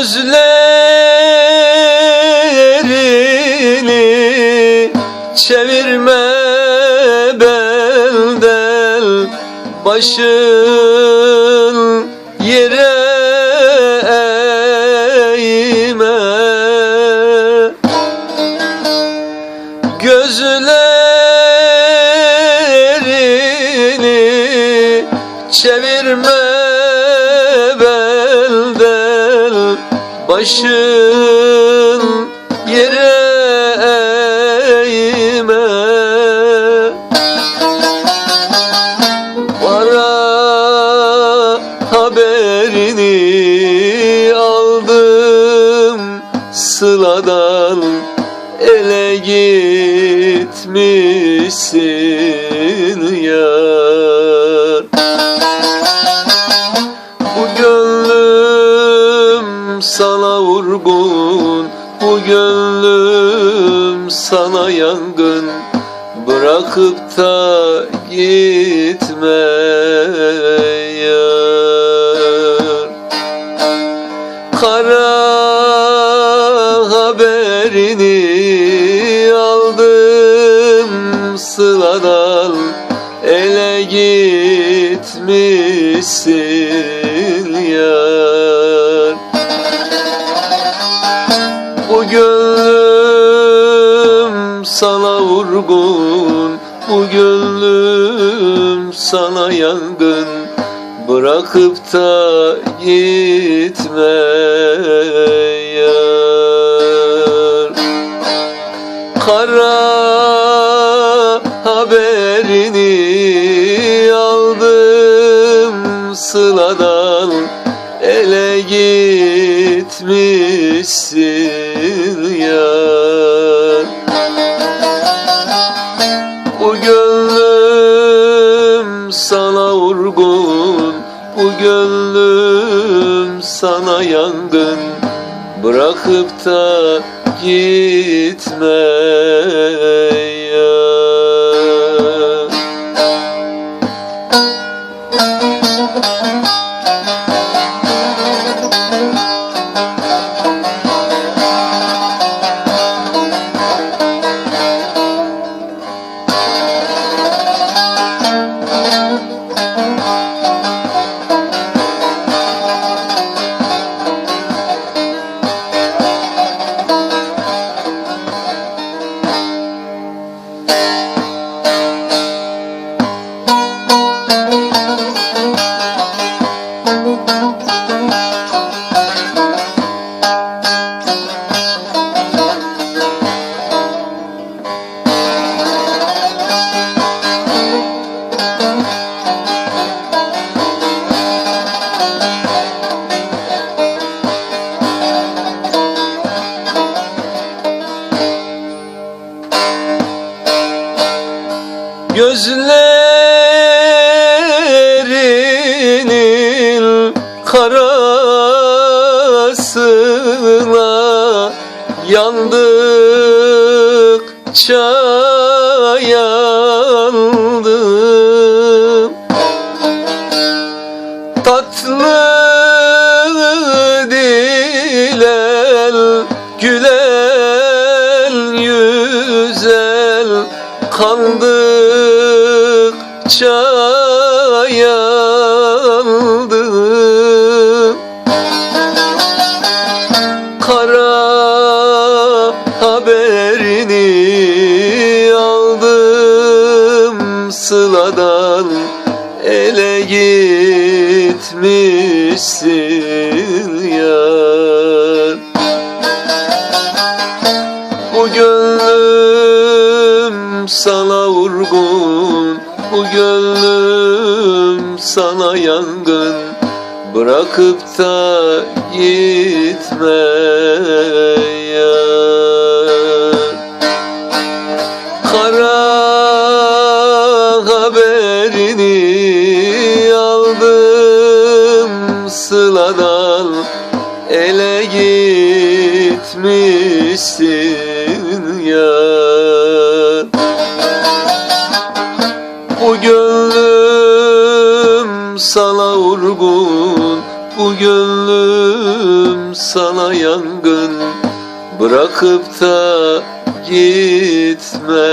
Gözlerini çevirme belden Başın yere eğme. Gözlerini çevirme Başın yere eğme. Bana haberini aldım Sıladan. Ele gitmişsin vurgun Bu gönlüm sana yangın. Bırakıp da gitme yar Kara haberini aldım sıradan. Ele gitmişsin yar sana vurgun Bu gönlüm sana yangın. Bırakıp da gitme yar Kara haberini aldım sıladan. Ele gitmişsin gönlüm sana yangın Bırakıp da gitme Gözlerinin karasına yandıkça yandım. Tatlı dilen gülen yüzel çaya Kara haberini aldım. Sıladan ele gitmişsin yar. Bu gönlüm sana vurgun bu gönlüm sana yangın Bırakıp da gitme yar Kara haberini aldım sıladan Ele gitmişsin yar sana vurgun Bu gönlüm sana yangın. Bırakıp da gitme